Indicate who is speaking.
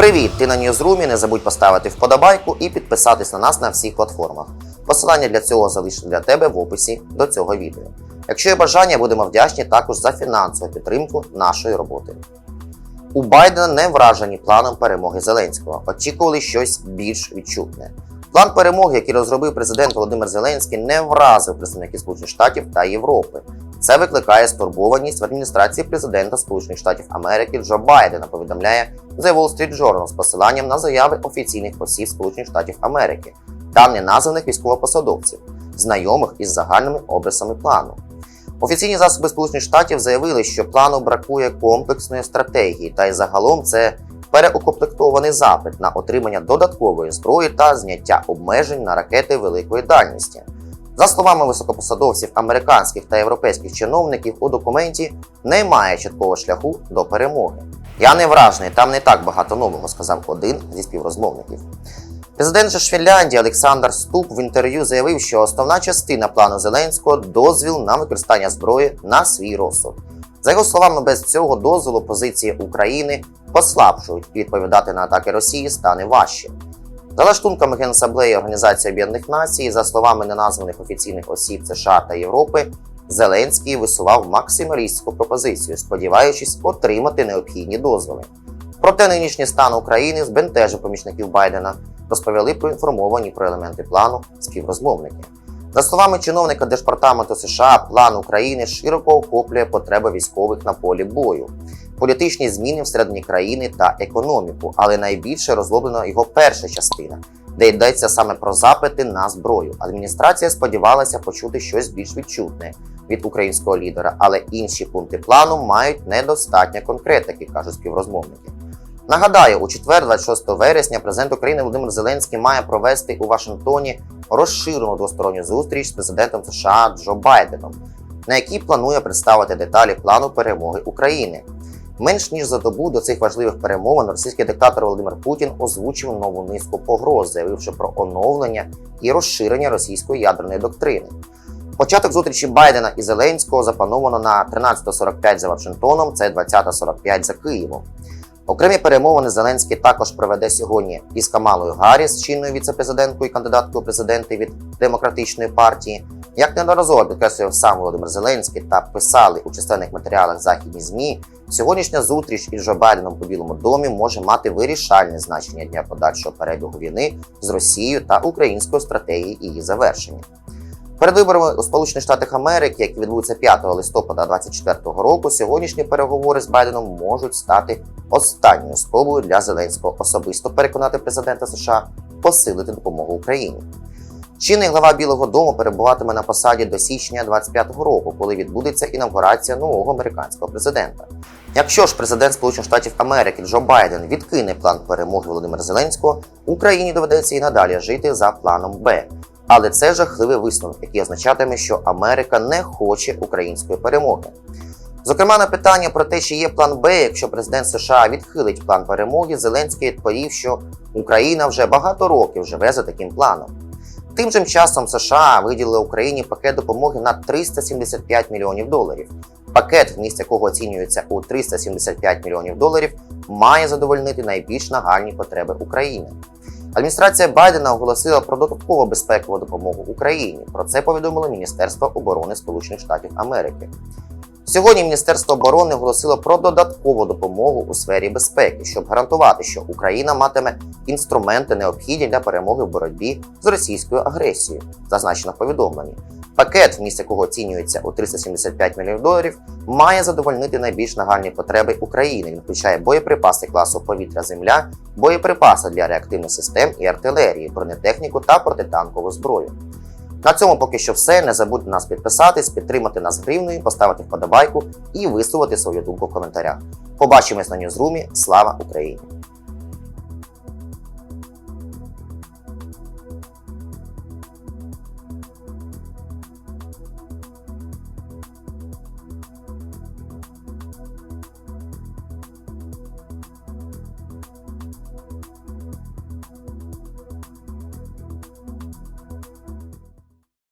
Speaker 1: Привіт! Ти на Ньюзрумі. Не забудь поставити вподобайку і підписатись на нас на всіх платформах. Посилання для цього залишено для тебе в описі до цього відео. Якщо є бажання, будемо вдячні також за фінансову підтримку нашої роботи. У Байдена не вражені планом перемоги Зеленського, очікували щось більш відчутне. План перемоги, який розробив президент Володимир Зеленський, не вразив представників Сполучених Штатів та Європи. Це викликає стурбованість в адміністрації президента Сполучених Штатів Америки Джо Байдена, повідомляє The Wall Street Journal з посиланням на заяви офіційних осіб Сполучених Штатів Америки та неназваних військовопосадовців, знайомих із загальними обрисами плану. Офіційні засоби Сполучених Штатів заявили, що плану бракує комплексної стратегії, та й загалом це переукомплектований запит на отримання додаткової зброї та зняття обмежень на ракети великої дальності. За словами високопосадовців американських та європейських чиновників, у документі немає чіткого шляху до перемоги. Я не вражений, там не так багато нового, сказав один зі співрозмовників. Президент же Фінляндії Олександр Ступ в інтерв'ю заявив, що основна частина плану Зеленського дозвіл на використання зброї на свій розсуд. За його словами, без цього дозволу позиції України послабшують і відповідати на атаки Росії стане важче. За лаштунками Генасамблеї Організації Об'єднаних Націй, за словами неназваних офіційних осіб США та Європи, Зеленський висував максималістську пропозицію, сподіваючись отримати необхідні дозволи. Проте нинішній стан України збентежив помічників Байдена, розповіли проінформовані про елементи плану співрозмовники. За словами чиновника Держпартаменту США, план України широко охоплює потреби військових на полі бою, політичні зміни всередині країни та економіку, але найбільше розроблена його перша частина, де йдеться саме про запити на зброю. Адміністрація сподівалася почути щось більш відчутне від українського лідера, але інші пункти плану мають недостатньо конкретики, кажуть співрозмовники. Нагадаю, у четвер, 26 вересня, президент України Володимир Зеленський має провести у Вашингтоні розширену двосторонню зустріч з президентом США Джо Байденом, на якій планує представити деталі плану перемоги України. Менш ніж за добу до цих важливих перемовин російський диктатор Володимир Путін озвучив нову низку погроз, заявивши про оновлення і розширення російської ядерної доктрини. Початок зустрічі Байдена і Зеленського заплановано на 13.45 за Вашингтоном, це 20.45 за Києвом. Окремі перемовини Зеленський також проведе сьогодні із Камалою Гарріс, чинною віцепрезиденткою і кандидаткою президенти від демократичної партії. Як неодноразово підкреслював сам Володимир Зеленський та писали у численних матеріалах західні змі, сьогоднішня зустріч із Байденом у Білому домі може мати вирішальне значення для подальшого перебігу війни з Росією та української стратегії її завершення. Перед виборами у Сполучених Штатах Америки, які відбудуться 5 листопада 2024 року, сьогоднішні переговори з Байденом можуть стати останньою спробою для Зеленського особисто переконати президента США посилити допомогу Україні. Чинний глава Білого Дому перебуватиме на посаді до січня 2025 року, коли відбудеться інавгурація нового американського президента. Якщо ж президент Сполучених Штатів Америки Джо Байден відкине план перемоги Володимира Зеленського, Україні доведеться і надалі жити за планом Б. Але це жахливий висновок, який означатиме, що Америка не хоче української перемоги. Зокрема, на питання про те, чи є план Б, якщо президент США відхилить план перемоги, Зеленський відповів, що Україна вже багато років живе за таким планом. Тим же часом США виділили Україні пакет допомоги на 375 мільйонів доларів. Пакет, вміст якого оцінюється у 375 мільйонів доларів, має задовольнити найбільш нагальні потреби України. Адміністрація Байдена оголосила про додаткову безпекову допомогу Україні. Про це повідомило Міністерство оборони Сполучених Штатів Америки. Сьогодні Міністерство оборони оголосило про додаткову допомогу у сфері безпеки, щоб гарантувати, що Україна матиме інструменти необхідні для перемоги в боротьбі з російською агресією, зазначено в повідомленні. Пакет, вміст якого оцінюється у 375 мільйонів доларів, має задовольнити найбільш нагальні потреби України. Він включає боєприпаси класу повітря-земля, боєприпаси для реактивних систем і артилерії, бронетехніку та протитанкову зброю. На цьому поки що все. Не забудьте нас підписатись, підтримати нас гривною, поставити вподобайку і висловити свою думку в коментарях. Побачимось на Ньюзрумі. Слава Україні!